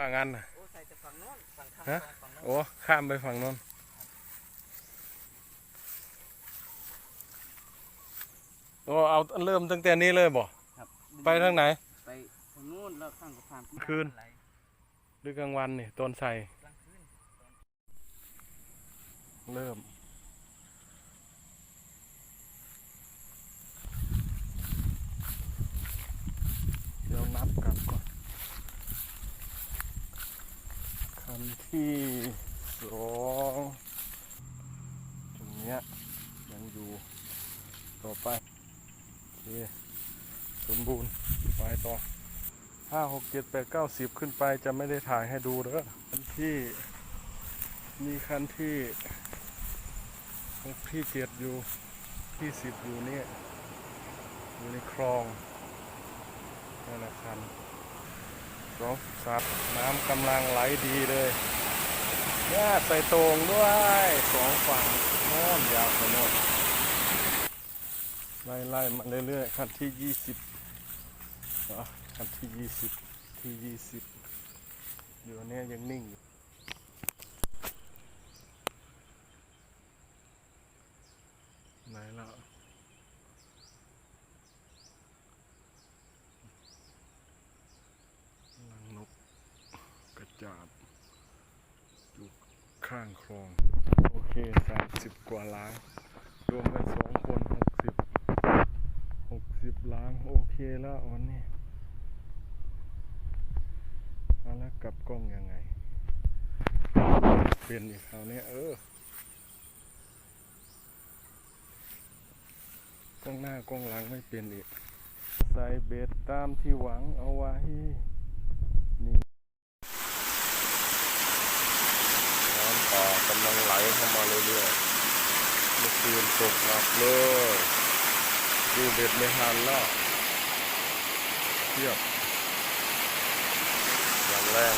ว่างั้นน่ะโอ้ใส่แต่ฝั่งโน้นฝั่งข้างฮะฝั่งโน้นโอ้ข้ามไปฝั่งโน้นโอ้เอาเริ่มตั้งแต่นี้เลยบ่ครับไปทางไหน ไปทางโน้นแล้วข้างสะพานคืนไหลหรือกลางวันนี่ต้นไทรกลางคืนเริ่ม เดี๋ยวนับกลับก่อน คัน ที่สองตรงเนี้ยยังอยู่ต่อไปโอเคสมบูรณ์ไปต่อห้าหกเจ็ดแปดเก้าสิบขึ้นไปจะไม่ได้ถ่ายให้ดูเด้อคันที่มีคันที่ที่เจ็ดอยู่ที่สิบอยู่นี่อยู่ในคลองนั่นแหละคันสองสามน้ำกำลังไหลดีเลย เนี่ยใส่ตรงด้วยสองฝั่งโน่นยาวไปโน่นไล่ไล่มาเรื่อยๆคันที่ยี่สิบอะคันที่ยี่สิบที่ยี่สิบอยู่เนี้ยยังนิ่งอยู่ ไหนล่ะลังนกกระจาบอยู่ องโอเคสามสิบกว่าล้างรวมกันสองคนหกสิบหกสิบล้างโอเคแล้ววันนี้เอาแล้วกลับกล้องยังไง เปลี่ยนอีกคราวนี้เออกล้องหน้ากล้องหลังไม่เปลี่ยนอีก ใส่เบ็ดตามที่หวังเอาไว้ นี่น้ำป่ากำลังไหลเข้ามาเรื่อยๆเมื่อคืนตกหนักเลยดูเบ็ดไม่ทันแล้วเทียบอย่างแรง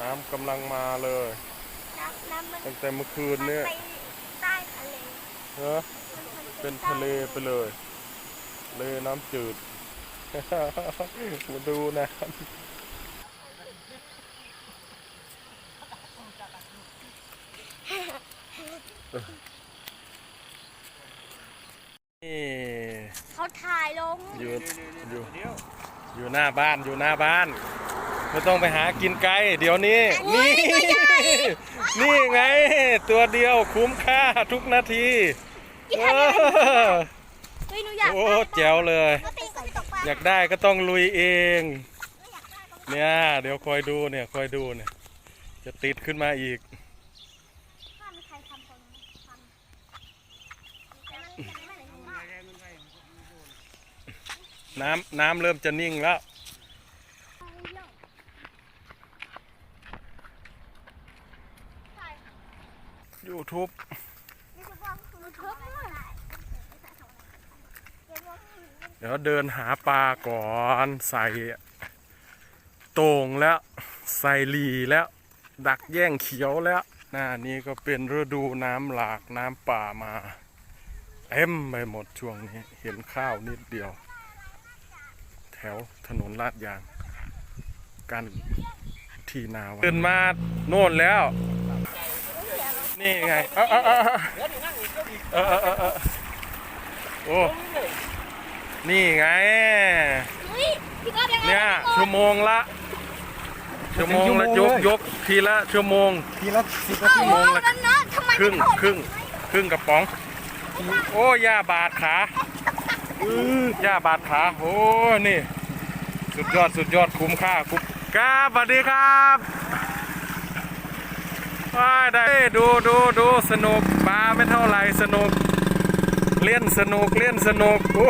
น้ำกำลังมาเลยน้ำน้ำมันตั้งแต่เมื่อคืนมันเนี่ยไปใต้ทะเลเนอะมันเป็นทะเลไปเลยทะเลน้ำจืด มาดูนะนี่ เขาถ่าย ลง อยู่อยู่อยู่หน้าบ้านอยู่หน้าบ้าน ไม่ต้องไปหากินไกล เดี๋ยวนี้ นี่ นี่ไง ตัวเดียวคุ้มค่าทุกนาทียี่เอห้อนี้อเฮ้ยหนูอยากโอ้แจ๋วเลยก็ตีก็ตกปลาอยากได้ก็ต้องลุยเองอยากได้ก็เนี่ย เดี๋ยวคอยดูเนี่ยคอยดูเนี่ย จะติดขึ้นมาอีก ถ้ามีใครทำคนทำแต่มันจะไม่เหมือนหนูอะ น้ำน้ำเริ่มจะนิ่งแล้วใช่ YouTube นี่คือว่าคุณทุบเดี๋ยวเดินหาปลาก่อนใส่โต่งแล้ว ใส่หลีแล้ว ดักแย่งเขียวแล้วหน้านี้ก็เป็นฤดูน้ำหลากน้ำป่ามาเต็มไปหมดช่วงนี้ เห็นข้าวนิดเดียว ถวถนนลาดยาง กันที่นาวัตื่นมาโน่นแล้ว นี่ไงเออเออเออเออเออเออเออโอ้นี่ไงเฮ้ยพี่ก็ยังไง เนี่ยชั่วโมงละชั่วโมงละยกยกทีละชั่วโมงทีละสิบนาเอ้าทีโมงละนั่นนะทำไมครึ่งไม่ถอดครึ่งครึ่งกระป๋อง โอ้ย่าบาดขาอื้อย่าบาดขา โอ้ นี่ สุดยอดสุดยอดคุ้มค่าคุ้มครับสวัสดีครับว้าได้ดูดูดูสนุกปลาไม่เท่าไหร่สนุก เล่นสนุกเล่นสนุกโอ้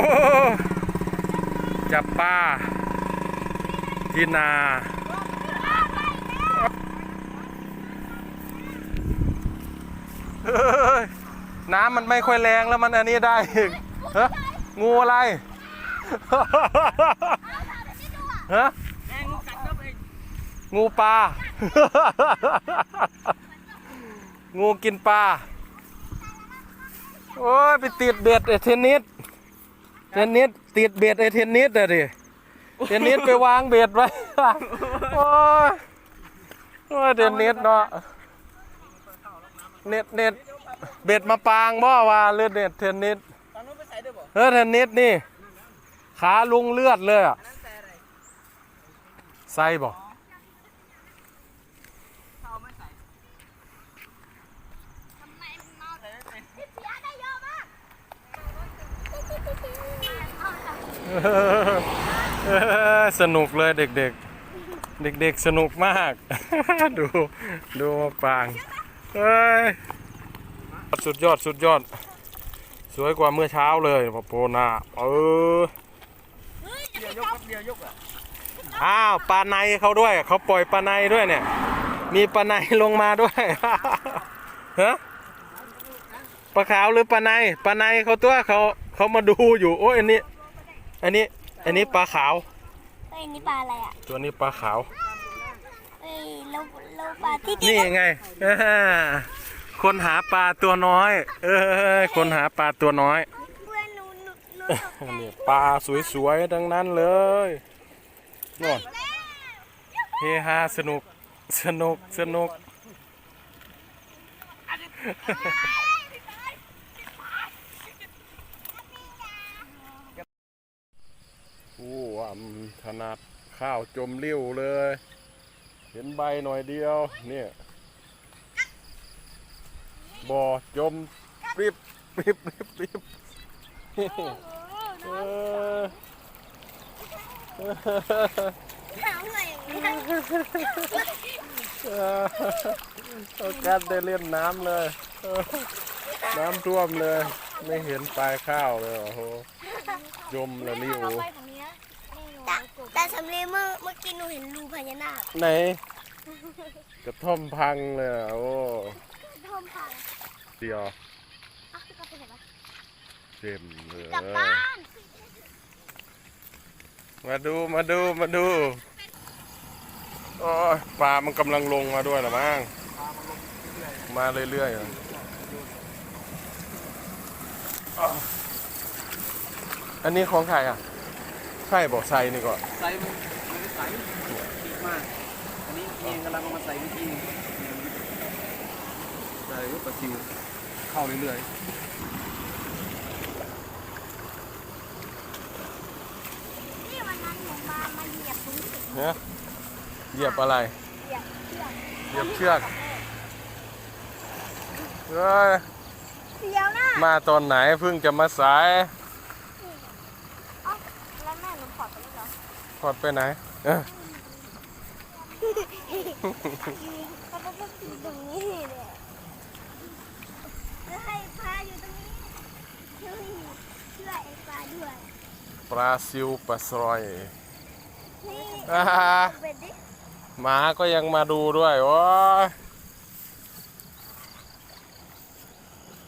จับปลาที่นาเฮ้ยน้ำมันไม่ค่อยแรงแล้วมันอันนี้ได้ฮะงูอะไร ฮะแม่งูกัดก็ไปงูปลา งูกินปลา โอ้ยไปติดเบ็ดไอเทนนิส เทนนิสติดเบ็ดไอเทนนิสอะดิ เทนนิสไปวางเบ็ดไว้ โอ้ยโอ้ยเทนนิสเนาะ เน็ตเน็ตเบ็ดมาปางบ่ว่าเลือดเน็ตเทนนิสตอนนู้นไปใส่ด้วยเออเทนนิสนี่ ขาลุงเลือดเลยอะ ใส่อะไรใส่บ่เขาไม่ใส่ทำไมมันเมาใส่ไม่เป็นพี่เสียได้เยอะมากเอาค่ะเออสนุกเลยเด็กๆ เด็กๆสนุกมาก ดูดูมาปางเอ้ยสุดยอดสุดยอด สวยกว่าเมื่อเช้าเลยพอโพนาเออเฮ้ยเดียวยกครับเดียวยกอะ อ้าวปลาในเขาด้วยเขาปล่อยปลาในด้วยเนี่ย มีปลาในลงมาด้วยฮะปลาขาวหรือปลาในปลาในเขาตัวเขาเขามาดูอยู่โอ้ยอันนี้ อันนี้อันนี้ปลาขาวเฮ้ยนี่ปลาอะไรอะตัวนี้ปลาขาวเฮ้ยเราเราปลาที่นี่ไงเออคนหาปลาตัวน้อย เออคนหาปลาตัวน้อยเพื่อนหนูหนูหนูตกใจนี่ปลาสวยๆทั้งนั้นเลย นู่นเฮฮาสนุกสนุกสนุกโอ้อ่ำขนาดข้าวจมเลี้ยวเลย เห็นใบหน่อยเดียว เนี่ยบ่อจมริบริบริบริบ หาเหนื่อยอย่างนี้เออเอาการได้เล่นน้ำเลย น้ำท่วมเลย ไม่เห็นปลายข้าวเลยโอ้โหจมละลิ้วแต่แต่สำลีเมื่อเมื่อกี้หนูเห็นรูพญานาคไหนกระท่อมพังเลยอะโอ้ท่อมพังเดียวอะคือกลับไปไหนวเต็มเลยกลับบ้าน มาดูมาดูมาดูโอ้ยปลามันกำลังลงมาด้วยหรอมั้งมาเรื่อยๆอันนี้ของใครอะใช่บอกใส่นี่ก่อนใส่มันไม่ใส่ดีมากอันนี้เองกำลังมาใส่วิธีใส่ปลาซิวเข้าเรื่อยวันนั้นหนูมามา เหยียบตรงนี้เนี่ยเหยียบอะไร เหยียบเชือกเหยียบเชือกเอ้ยเสียวนะมาตอนไหนเพิ่งจะมาสาย เอ้าแล้วแม่หนูขอดไปแล้วเหรอพอดไปไหนเอ้ยเขาก็ต้องอยู่ตรงนี้เลยแล้วให้ปลาอยู่ตรงนี้เฮ้ยเชื่อไอ้ปลาด้วย ปลาซิวปลาสรอยนี่ อ่าเป็ดดิหมาก็ยังมาดูด้วยโอ้ย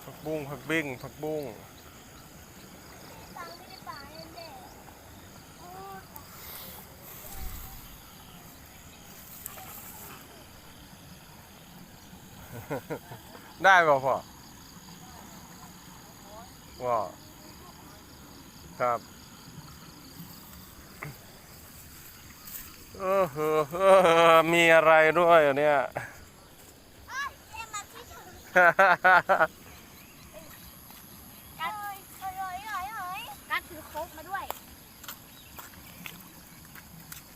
ผักบุ้งผักบิ้งผักบุ้งตังไม่ได้ปลาแน่ๆโอ้ได้ป่ะพ่อว่าครับ ออเออเออมีอะไรด้วยเนี่ยยเอ็มมาที่ถึงกัดเอ้ยเอ้ยเอ้ยเอ้ยเอ้ยกัดถือโคกมาด้วย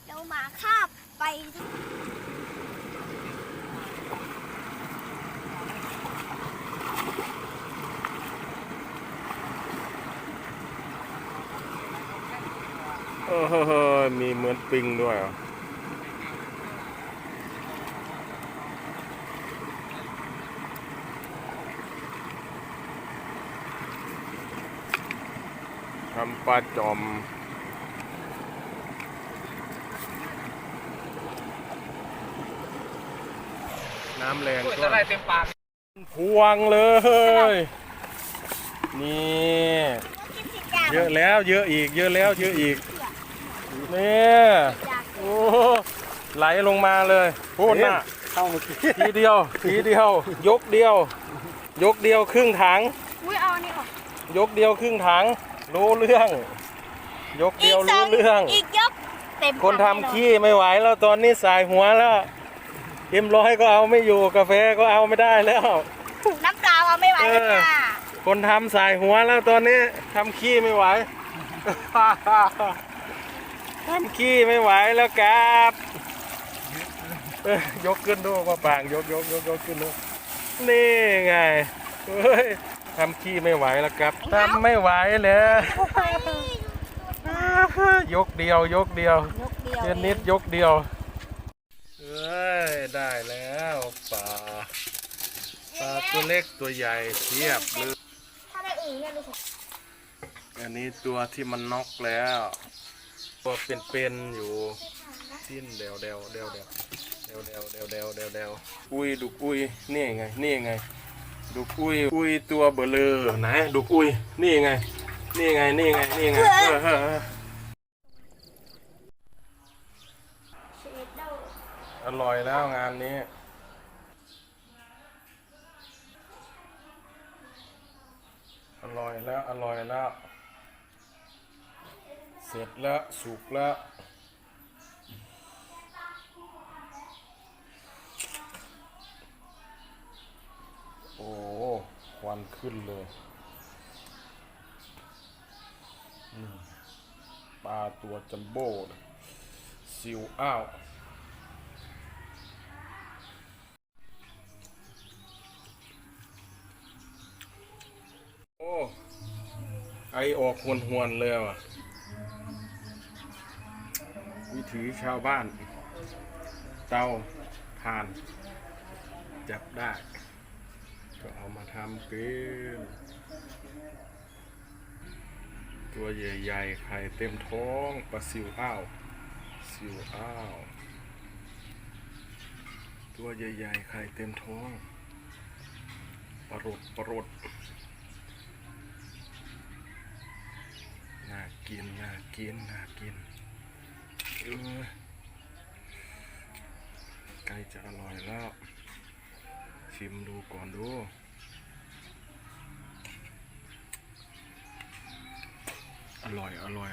เราหมาคาบไปเออมีเหมือนปิงด้วยเห ทำปลาจอมน้ำแรงๆก็จะได้เต็มปากพวงเลย นี่กินสิจ้าเยอะแล้วเยอะอีก เยอะแล้วเยอะอีกนี่อยากโอ้ไหลลงมาเลยพูดน่ะเข้าเมื่อกี้ทีเดียวทีเดียว ยกเดียว ยกเดียวครึ่งถังอุ้ยเอาอันนี้ออกยกเดียวครึ่งถัง รู้เรื่อง ยกเดียวรู้เรื่อง อีกยกเต็มคนทำขี้ไม่ไหวแล้วตอนนี้สายหัวแล้วเอ็มร้อยก็เอาไม่อยู่กาแฟก็เอาไม่ได้แล้ว น้ำเปล่าเอาไม่ไหวเลยค่ะ คนทำสายหัวแล้วตอนนี้ทำขี้ไม่ไหว ทำขี้ไม่ไหวแล้วครับเอ้ยยกขึ้นดูมาปางยกยกยกยกขึ้นดูนี่ไงเฮ้ย ทำขี้ไม่ไหวแล้วครับทำไม่ไหวเลยยกเดียวยกเดียวยกเดียวเทนนิสยกเดียวเอ้ยได้แล้วปลาปลาตัวเล็กตัวใหญ่เทียบเลยถ้าได้อื่นเนี่ยรู้สึกอันนี้ตัวที่มันน็อกแล้ว ตัวเป็นๆอยู่สิ้นเดวเดวเดวเดวเดวเดวเดวเดวเดวเดวอุ้ยดุกอุ้ยนี่ไงนี่ไง ดุกอุ้ยอุ้ยตัวเบลอไหนดุกอุ้ยนี่ไง นี่ไงนี่ไงนี่ไงเออเออเออเชดเดอร์อร่อยแล้วงานนี้อร่อยแล้วอร่อยแล้ว เสร็จแล้วสุกแล้ว โอ้ควัน ขึ้นเลยปลาตัวจัมโบ้ซิวอ้าวโอ้ไอออกหวนหวนๆเลยว่ะ วิถีชาวบ้าน เตาถ่าน จับได้ ก็เอามาทำกินตัวใหญ่ๆไข่เต็มท้องปลาซิวอ้าวซิวอ้าวตัวใหญ่ๆไข่เต็มท้องปลารดปลารดน่ากินน่ากินน่ากินเออใกล้จะอร่อยแล้ว ชิมดูก่อนดูอร่อย อร่อย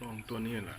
ลองตัวนี้แหละ